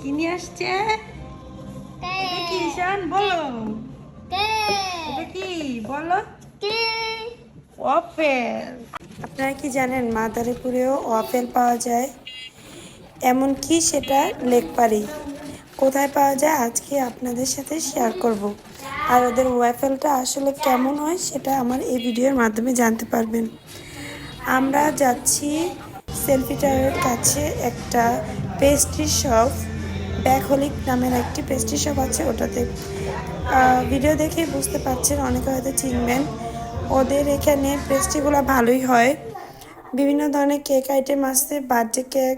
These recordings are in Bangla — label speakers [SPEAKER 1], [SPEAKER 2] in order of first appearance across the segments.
[SPEAKER 1] কি নিয়ে আসছে?
[SPEAKER 2] কি?
[SPEAKER 1] ঈশান? বলো। এটা কি? বলো।
[SPEAKER 2] কে?
[SPEAKER 1] আপনারা কি জানেন মাদারীপুরেও ওয়াফেল পাওয়া যায়? এমনকি সেটা লেকপাড়ি কোথায় পাওয়া যায় আজকে আপনাদের সাথে শেয়ার করব। আর ওদের ওয়াফেলটা আসলে কেমন হয় সেটা আমার এই ভিডিওর মাধ্যমে জানতে পারবেন। আমরা যাচ্ছি সেলফি টাওয়ারের কাছে একটা পেস্ট্রি শপ ব্যাকহলিক নামের একটি পেস্ট্রি শপ আছে ওটাতে। ভিডিও দেখে বুঝতে পারছেন, অনেকে হয়তো চিনবেন। ওদের এখানে পেস্ট্রিগুলো ভালোই হয়। বিভিন্ন ধরনের কেক আইটেম আসছে বার্থডে কেক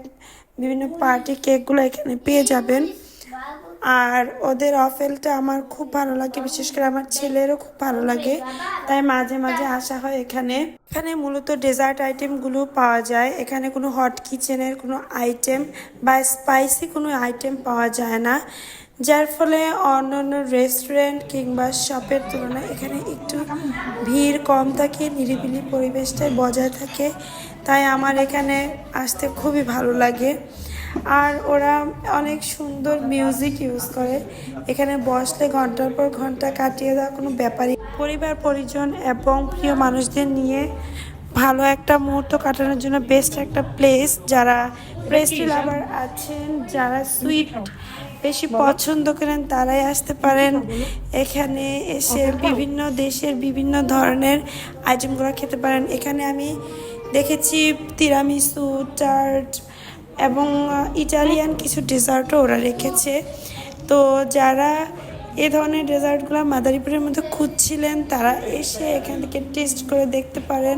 [SPEAKER 1] বিভিন্ন পার্টি কেকগুলো এখানে পেয়ে যাবেন। আর ওদের অফেলটা আমার খুব ভালো লাগে, বিশেষ করে আমার ছেলেরও খুব ভালো লাগে। তাই মাঝে মাঝে আসা হয় এখানে। এখানে মূলত ডেজার্ট আইটেমগুলো পাওয়া যায়। এখানে কোনো হট কিচেনের কোনো আইটেম বা স্পাইসি কোনো আইটেম পাওয়া যায় না। যার ফলে অন্য অন্য রেস্টুরেন্ট কিংবা শপের তুলনায় এখানে একটু ভিড় কম থাকে, নিরিবিলি পরিবেশটাই বজায় থাকে। তাই আমার এখানে আসতে খুবই ভালো লাগে। আর ওরা অনেক সুন্দর মিউজিক ইউজ করে। এখানে বসলে ঘণ্টার পর ঘণ্টা কাটিয়ে দেওয়া কোনো ব্যাপারই পরিবার, পরিজন এবং প্রিয় মানুষদের নিয়ে ভালো একটা মুহূর্ত কাটানোর জন্য বেস্ট একটা প্লেস যারা পেস্ট্রি লাভার আছেন, যারা সুইট বেশি পছন্দ করেন, তারাই আসতে পারেন। এখানে এসে বিভিন্ন দেশের বিভিন্ন ধরনের আইটেমগুলো খেতে পারেন। এখানে আমি দেখেছি তিরামিসু চার্ট এবং ইটালিয়ান কিছু ডেজার্টও ওরা রেখেছে তো যারা এ ধরনের ডেজার্টগুলো মাদারীপুরের মধ্যে খুঁজছিলেন তারা এসে এখান থেকে টেস্ট করে দেখতে পারেন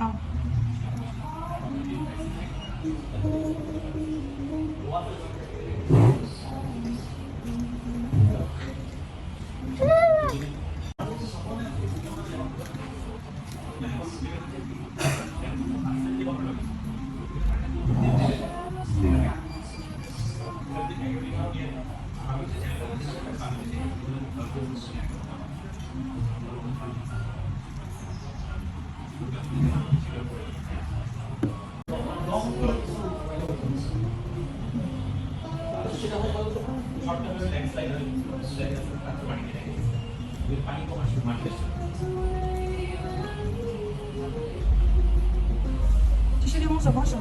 [SPEAKER 2] 참. Thank you. você
[SPEAKER 1] বসো বসো বসো খাও। Deixa ele almoçar, baixa.